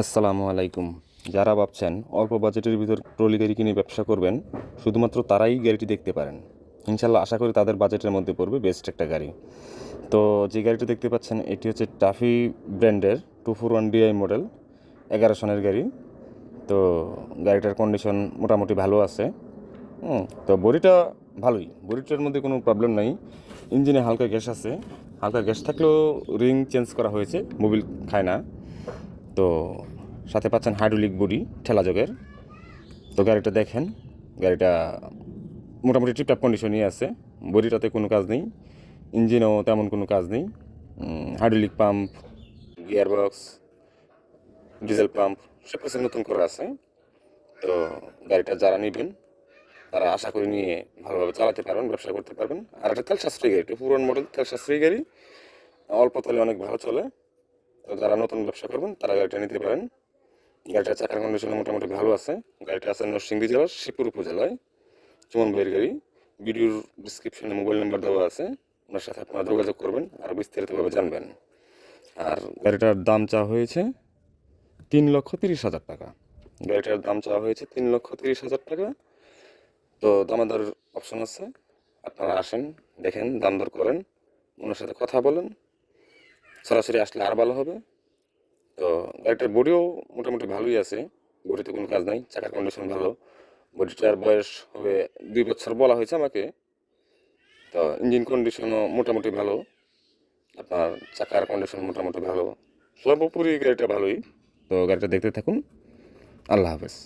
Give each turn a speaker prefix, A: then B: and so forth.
A: আসসালামু আলাইকুম। যারা ভাবছেন অল্প বাজেটের ভিতর ট্রলি গাড়ি কিনে ব্যবসা করবেন, শুধুমাত্র তারাই গাড়িটি দেখতে পারেন। ইনশাল্লাহ আশা করি তাদের বাজেটের মধ্যে পড়বে বেস্ট একটা গাড়ি। তো যে গাড়িটি দেখতে পাচ্ছেন, এটি হচ্ছে টাফি ব্র্যান্ডের two four one DI model, এগারো সনের গাড়ি। তো গাড়িটার কন্ডিশন মোটামুটি ভালো আছে। তো বডিটা ভালোই। বডিটার মধ্যে কোনো প্রবলেম নাই। ইঞ্জিনে হালকা গ্যাস আছে। হালকা গ্যাস থাকলেও রিং চেঞ্জ করা হয়েছে, মোবিল খায় না। তো সাথে পাচ্ছেন হাইড্রোলিক বডি, ঠেলা যোগের তো গাড়িটা দেখেন, গাড়িটা মোটামুটি টিপটাপ কন্ডিশনই আছে। বডিটাতে কোনো কাজ নেই, ইঞ্জিনও তেমন কোনো কাজ নেই। Hydraulic pump gear box diesel pump সব কিছু নতুন করে আছে। তো গাড়িটা যারা নেবেন, তারা আশা করি নিয়ে ভালোভাবে চালাতে পারবেন, ব্যবসা করতে পারবেন। আর একটা তেল সাশ্রয়ী গাড়ি পুরনো মডেল তেল সাশ্রয়ী গাড়ি, অল্প তেলে অনেক ভালো চলে। তো যারা নতুন ব্যবসা করবেন, তারা গাড়িটা নিতে পারেন। গাড়িটার চাকার কন্ডিশন মোটামুটি ভালো আছে। গাড়িটা আছে নরসিংদী জেলার শিবপুর উপজেলায়। চুমন ভাইয়ের গাড়ি। ভিডিওর ডিসক্রিপশনে মোবাইল নাম্বার দেওয়া আছে। ওনার সাথে আপনারা যোগাযোগ করবেন আর বিস্তারিতভাবে জানবেন। আর গাড়িটার দাম চা হয়েছে তিন লক্ষ তিরিশ হাজার টাকা। গাড়িটার দাম চাওয়া হয়েছে তিন লক্ষ তিরিশ হাজার টাকা। তো দামাদার অপশন আছে। আপনারা আসেন, দেখেন, দাম দর করেন। ওনার সাথে কথা বলেন। সরাসরি আসলে আর ভালো হবে। তো গাড়িটার বডিও মোটামুটি ভালোই আছে। বডিতে কোনো কাজ নাই, চাকার কন্ডিশন ভালো। বডিটার বয়স হবে দুই বছর বলা হয়েছে আমাকে। তো ইঞ্জিন কন্ডিশনও মোটামুটি ভালো। আপনার চাকার কন্ডিশন মোটামুটি ভালো। সর্বোপরি গাড়িটা ভালোই। তো গাড়িটা দেখতে থাকুন। আল্লাহ হাফেজ।